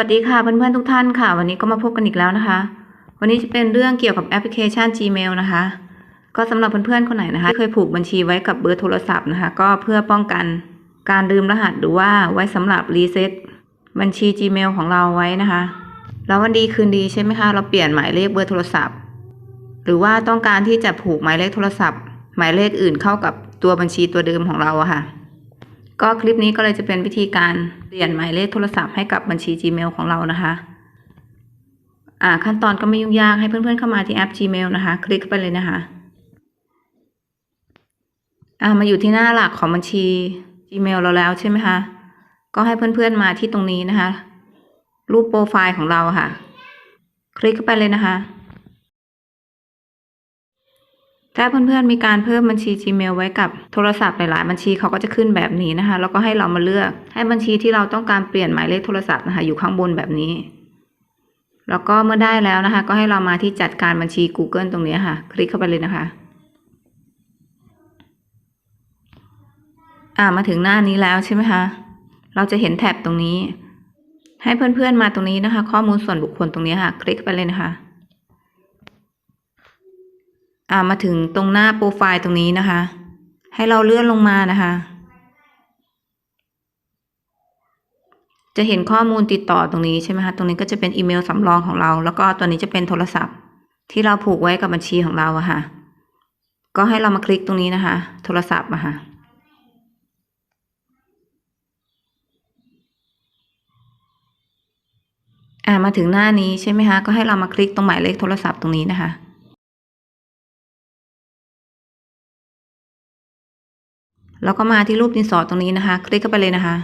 วัสดีค่ะเพื่อนๆทุกท่านค่ะ วันนี้ก็มาพบกันอีกแล้วนะคะ วันนี้จะเป็นเรื่องเกี่ยวกับแอปพลิเคชัน Gmail นะคะ ก็สำหรับเพื่อนๆคนไหนนะคะที่เคยผูกบัญชีไว้กับเบอร์โทรศัพท์นะคะ ก็เพื่อป้องกันการลืมรหัสหรือว่าไว้สำหรับรีเซ็ตบัญชี Gmail ของเราไว้นะคะ แล้ววันดีคืนดีใช่ไหมคะเราเปลี่ยนหมายเลขเบอร์โทรศัพท์ หรือว่าต้องการที่จะผูกหมายเลขโทรศัพท์ หมายเลขอื่นเข้ากับตัวบัญชีตัวเดิมของเราอะค่ะ ก็คลิปนี้ก็เลยจะเป็นวิธีการเปลี่ยนหมายเลขโทรศัพท์ให้กับบัญชี Gmail ของเรานะคะอ่าขั้นตอนก็ไม่ยุ่งยากให้เพื่อนๆเข้ามาที่แอป Gmail นะคะ คลิกเข้าไปเลยนะคะอ่ามาอยู่ที่หน้าหลักของบัญชี Gmail เราแล้วใช่ไหมคะก็ให้เพื่อนๆมาที่ตรงนี้นะคะ รูปโปรไฟล์ของเราค่ะ คลิกเข้าไปเลยนะคะ ถ้าเพื่อนๆมีการเพิ่มบัญชี Gmail ไว้กับโทรศัพท์หลายๆบัญชีเขาก็จะขึ้นแบบนี้นะคะ แล้วก็ให้เรามาเลือกให้บัญชีที่เราต้องการเปลี่ยนหมายเลขโทรศัพท์นะคะอยู่ข้างบนแบบนี้ แล้วก็เมื่อได้แล้วนะคะ ก็ให้เรามาที่จัดการบัญชี Google ตรงนี้ค่ะ คลิกเข้าไปเลยนะคะอ่ามาถึงหน้านี้แล้วใช่ไหมคะเราจะเห็นแท็บตรงนี้ ให้เพื่อนๆมาตรงนี้นะคะ ข้อมูลส่วนบุคคลตรงนี้ค่ะ คลิกไปเลยนะคะ อ่ามาถึงตรงหน้าโปรไฟล์ตรงนี้นะคะ ให้เราเลื่อนลงมานะคะ จะเห็นข้อมูลติดต่อตรงนี้ใช่ไหมคะ ตรงนี้ก็จะเป็นอีเมลสำรองของเรา แล้วก็ตัวนี้จะเป็นโทรศัพท์ ที่เราผูกไว้กับบัญชีของเราอะค่ะ ก็ให้เรามาคลิกตรงนี้นะคะ โทรศัพท์อะค่ะอ่ามาถึงหน้านี้ใช่ไหมคะ ก็ให้เรามาคลิกตรงหมายเลขโทรศัพท์ตรงนี้นะคะ แล้วก็มาที่รูปดินสอตรงนี้นะคะ คลิกเข้าไปเลยนะคะ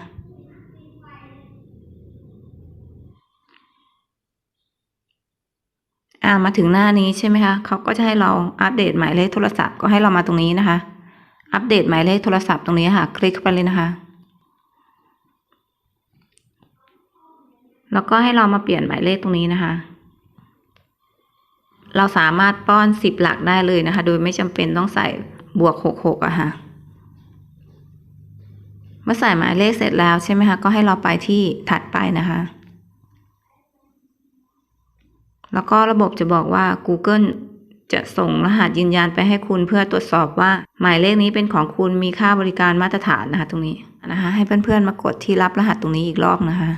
อ่ามาถึงหน้านี้ใช่ไหมคะเขาก็จะให้เราอัปเดตหมายเลขโทรศัพท์ก็ให้เรามาตรงนี้นะคะ อัปเดตหมายเลขโทรศัพท์ตรงนี้ค่ะ คลิกเข้าไปเลยนะคะ แล้วก็ให้เรามาเปลี่ยนหมายเลขตรงนี้นะคะเราสามารถป้อนสิบหลักได้เลยนะคะ โดยไม่จำเป็นต้องใส่บวกหกหกอะค่ะ เมื่อใส่หมายเลขเสร็จแล้วใช่ไหมคะก็ให้เราไปที่ถัดไปนะคะ แล้วก็ระบบจะบอกว่า Google จะส่งรหัสยืนยันไปให้คุณเพื่อตรวจสอบว่า หมายเลขนี้เป็นของคุณมีค่าบริการมาตรฐานนะคะ ตรงนี้นะคะ ให้เพื่อนๆมากดที่รับรหัสตรงนี้อีกรอบนะคะ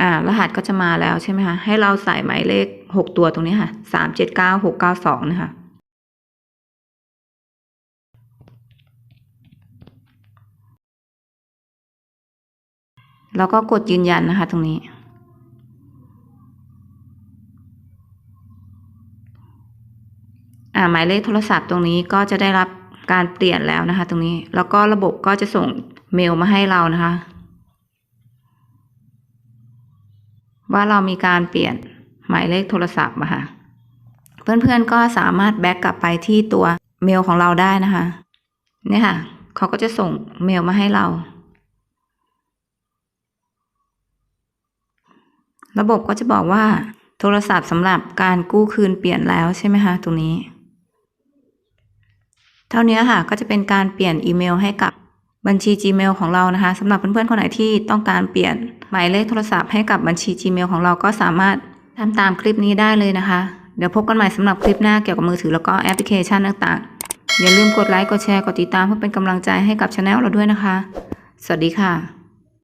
อ่า รหัสก็จะมาแล้วใช่ไหมคะ ให้เราใส่หมายเลขหกตัวตรงนี้ค่ะสามเจ็ดเก้าหกเก้าสองนะคะ แล้วก็กดยืนยันนะคะตรงนี้ หมายเลขโทรศัพท์ตรงนี้ก็จะได้รับการเปลี่ยนแล้วนะคะ ตรงนี้ แล้วก็ระบบก็จะส่งเมลมาให้เรานะคะ ว่าเรามีการเปลี่ยนหมายเลขโทรศัพท์มาค่ะ เพื่อนๆก็สามารถแบ็กกลับไปที่ตัวเมลของเราได้นะคะ เนี่ยค่ะ เขาก็จะส่งเมลมาให้เรา ระบบก็จะบอกว่า โทรศัพท์สำหรับการกู้คืนเปลี่ยนแล้วใช่ไหมคะตรงนี้ เท่านี้ค่ะก็จะเป็นการเปลี่ยนอีเมลให้กับบัญชี Gmail ของเรานะคะสำหรับเพื่อนๆคนไหนที่ต้องการเปลี่ยนหมายเลขโทรศัพท์ให้กับบัญชี Gmail ของเราก็สามารถทำตามคลิปนี้ได้เลยนะคะ เดี๋ยวพบกันใหม่สำหรับคลิปหน้าเกี่ยวกับมือถือแล้วก็แอปพลิเคชันต่างๆ อย่าลืมกดไลค์กดแชร์กดติดตามเพื่อเป็นกำลังใจให้กับช anel เราด้วยนะคะ สวัสดีค่ะ